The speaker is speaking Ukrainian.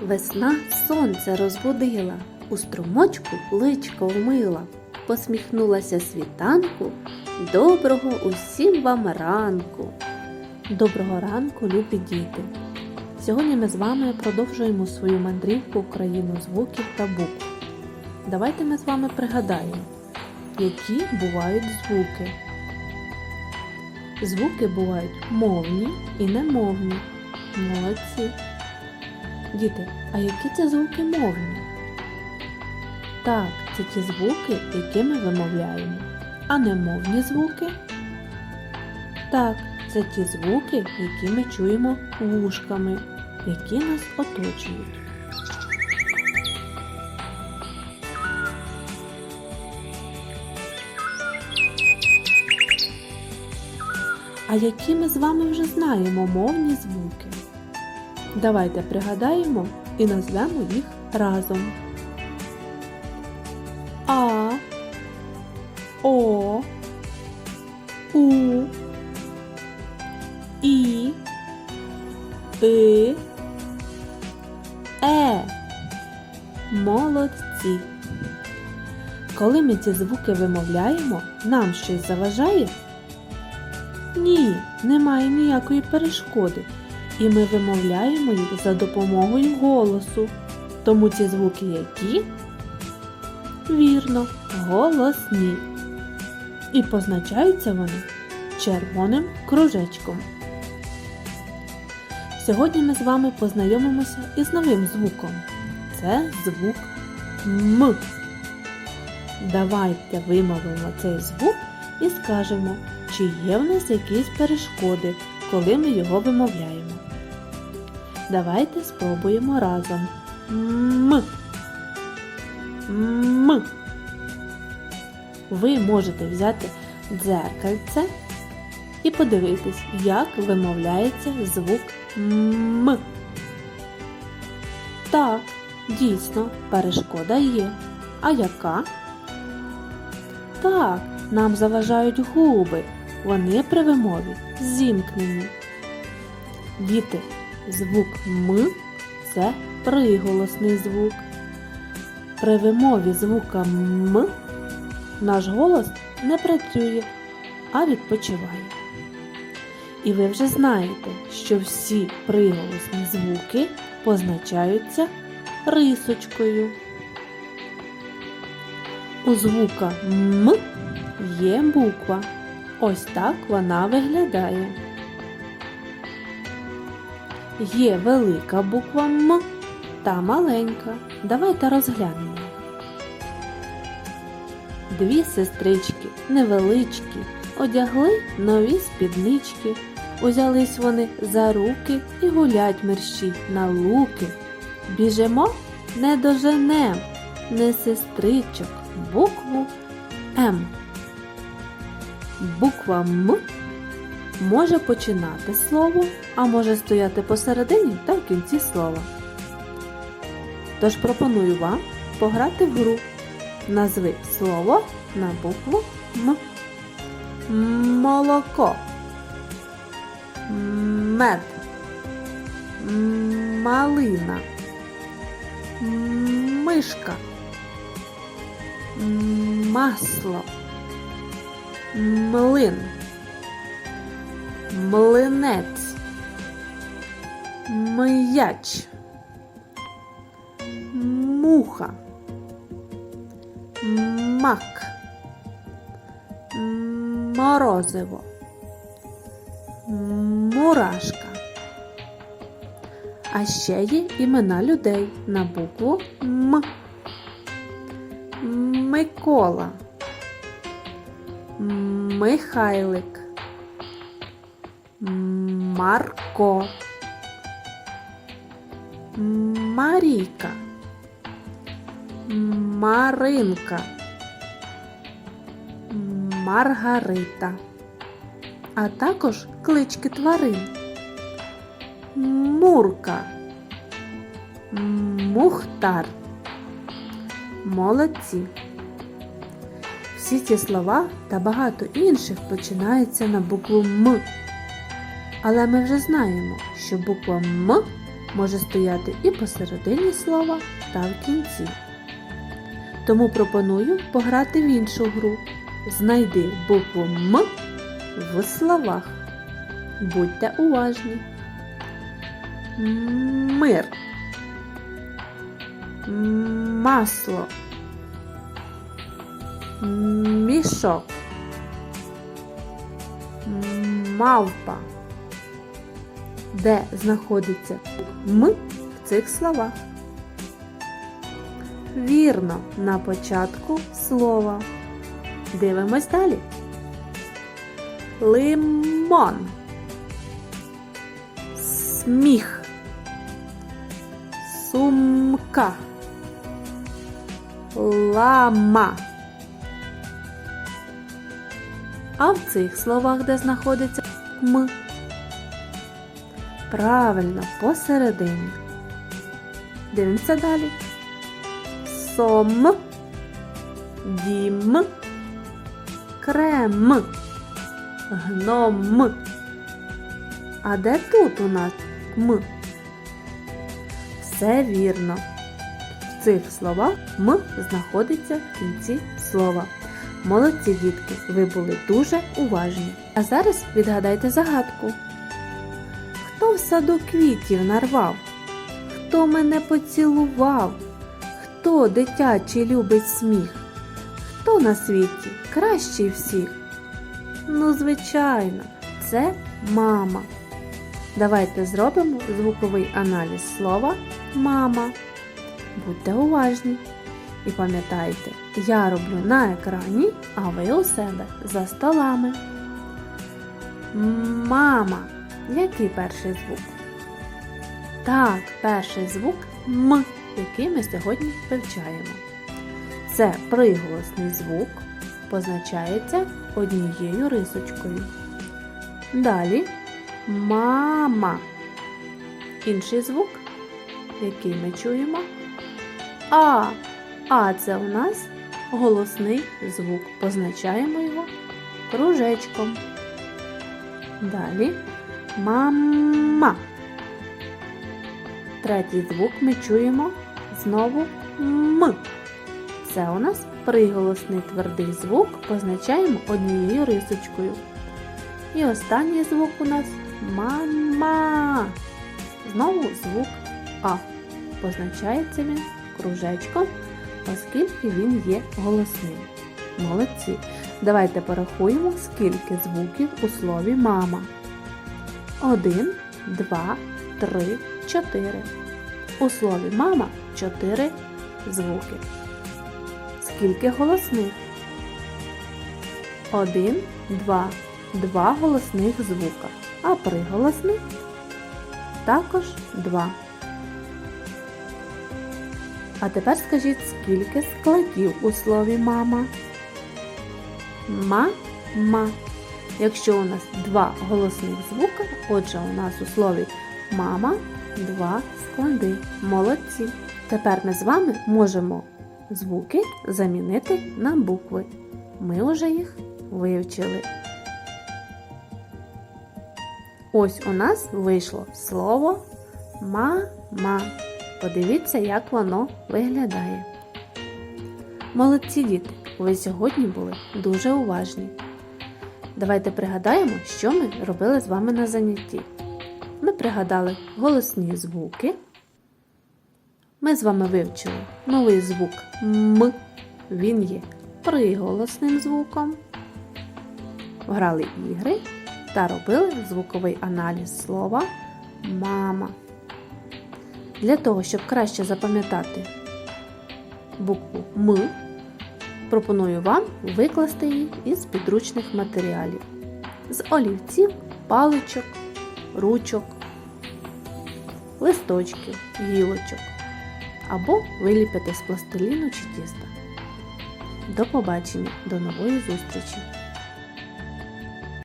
Весна сонце розбудила, у струмочку личко вмила, посміхнулася світанку. Доброго усім вам ранку! Доброго ранку, любі діти! Сьогодні ми з вами продовжуємо свою мандрівку в країну звуків та букв. Давайте ми з вами пригадаємо, які бувають звуки. Звуки бувають мовні і немовні. Молодці. Діти, а які це звуки мовні? Так, це ті звуки, які ми вимовляємо. А немовні звуки? Так, це ті звуки, які ми чуємо вушками, які нас оточують. А які ми з вами вже знаємо мовні звуки? Давайте пригадаємо і назвемо їх разом. А, О, У, І, И, Е. Молодці. Коли ми ці звуки вимовляємо, нам щось заважає? Ні, немає ніякої перешкоди. І ми вимовляємо їх за допомогою голосу. Тому ці звуки які? Вірно, голосні. І позначаються вони червоним кружечком. Сьогодні ми з вами познайомимося із новим звуком. Це звук М. Давайте вимовимо цей звук і скажемо, чи є в нас якісь перешкоди, коли ми його вимовляємо. Давайте спробуємо разом. М. М. Ви можете взяти дзеркальце і подивитись, як вимовляється звук М. Так, дійсно, перешкода є. А яка? Так, нам заважають губи. Вони при вимові зімкнені. Діти, звук М це приголосний звук. При вимові звука М наш голос не працює, а відпочиває. І ви вже знаєте, що всі приголосні звуки позначаються рисочкою. У звука М є буква. Ось так вона виглядає. Є велика буква М та маленька. Давайте розглянемо. Дві сестрички невеличкі, одягли нові спіднички. Узялись вони за руки і гулять мерщі на луки. Біжимо, не доженем, не сестричок, букву М. Буква М може починати слово, а може стояти посередині та в кінці слова. Тож пропоную вам пограти в гру. Назви слово на букву М. Молоко. Мед. Малина. Мишка. Масло. Млин. Млинець. М'яч. Муха. Мак. Морозиво. Мурашка. А ще є імена людей на букву М. Микола. Михайлик. Марко. Марійка. Маринка. Маргарита. А також клички тварин. Мурка. Мухтар. Молодці. Всі ці слова та багато інших починаються на букву М. Але ми вже знаємо, що буква М може стояти і посередині слова, та в кінці. Тому пропоную пограти в іншу гру. Знайди букву М в словах. Будьте уважні. Мир. Масло. Мішок. Мавпа. Де знаходиться М в цих словах? Вірно, на початку слова. Дивимось далі. Лимон. Сміх. Сумка. Лама. А в цих словах, де знаходиться М? Правильно, посередині. Дивимося далі. Сом. Дім. Крем. Гном. А де тут у нас М? Все вірно. В цих словах М знаходиться в кінці слова. Молодці дітки, ви були дуже уважні. А зараз відгадайте загадку. В саду квітів нарвав? Хто мене поцілував? Хто дитячий любить сміх? Хто на світі кращий всіх? Ну, звичайно, це мама. Давайте зробимо звуковий аналіз слова мама. Будьте уважні. І пам'ятайте, я роблю на екрані, а ви у себе за столами. Мама. Який перший звук? Так, перший звук М, який ми сьогодні вивчаємо. Це приголосний звук, позначається однією рисочкою. Далі мама. Інший звук, який ми чуємо. А. А це у нас голосний звук. Позначаємо його кружечком. Далі мама. Третій звук ми чуємо знову М. Це у нас приголосний твердий звук, позначаємо однією рисочкою. І останній звук у нас мама. Знову звук А. Позначається він кружечком, оскільки він є голосним. Молодці. Давайте порахуємо, скільки звуків у слові мама. Один, два, три, чотири. У слові мама чотири звуки. Скільки голосних? Один, два, два голосних звука. А приголосних також два. А тепер скажіть, скільки складів у слові мама? Ма-ма. Якщо у нас два голосних звука, отже, у нас у слові мама два склади. Молодці. Тепер ми з вами можемо звуки замінити на букви. Ми вже їх вивчили. Ось у нас вийшло слово мама. Подивіться, як воно виглядає. Молодці діти, ви сьогодні були дуже уважні. Давайте пригадаємо, що ми робили з вами на занятті. Ми пригадали голосні звуки. Ми з вами вивчили новий звук М. Він є приголосним звуком. Грали ігри та робили звуковий аналіз слова мама. Для того, щоб краще запам'ятати букву М, пропоную вам викласти її із підручних матеріалів з олівців, паличок, ручок, листочків, гілочок або виліпити з пластиліну чи тіста. До побачення, до нової зустрічі!